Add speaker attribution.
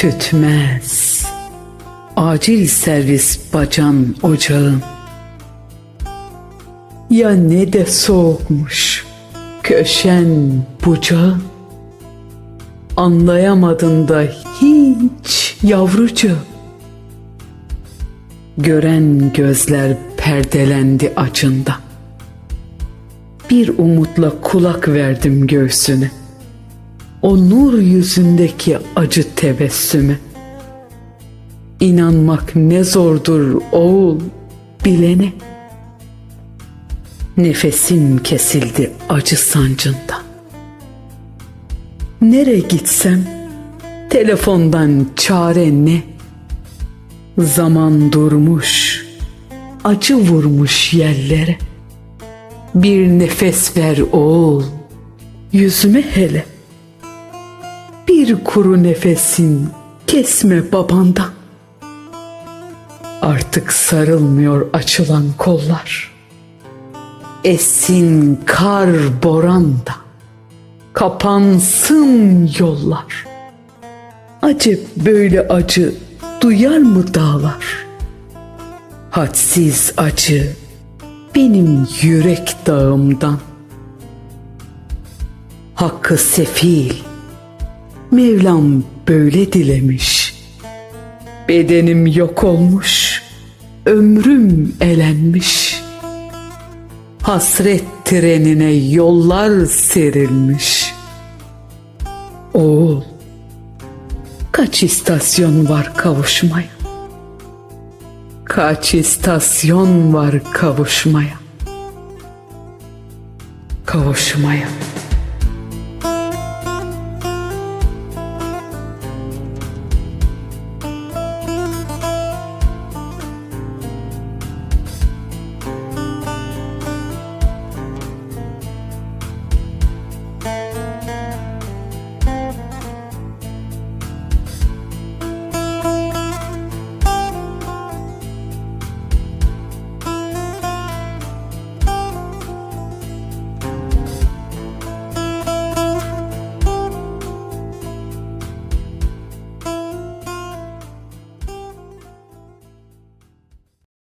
Speaker 1: tütmez. Acil servis bacan ocağın. Ya ne de soğukmuş köşen bucağın. Anlayamadın da hiç yavrucu. Gören gözler perdelendi acında. Bir umutla kulak verdim göğsüne. O nur yüzündeki acı tebessüme. İnanmak ne zordur oğul bilene. Nefesim kesildi acı sancından. Nere gitsem telefondan çare ne? Zaman durmuş, acı vurmuş yerlere. Bir nefes ver oğul, yüzüme hele. Bir kuru nefesin kesme babandan. Artık sarılmıyor açılan kollar. Esin kar boran da kapansın yollar. Acı böyle acı duyar mı dağlar? Hadsiz acı benim yürek dağımdan. Hakkı sefil, Mevlam böyle dilemiş. Bedenim yok olmuş, ömrüm elenmiş. Hasret trenine yollar serilmiş. Oğul, kaç istasyon var kavuşmaya? Kaç istasyon var kavuşmaya? Kavuşmaya.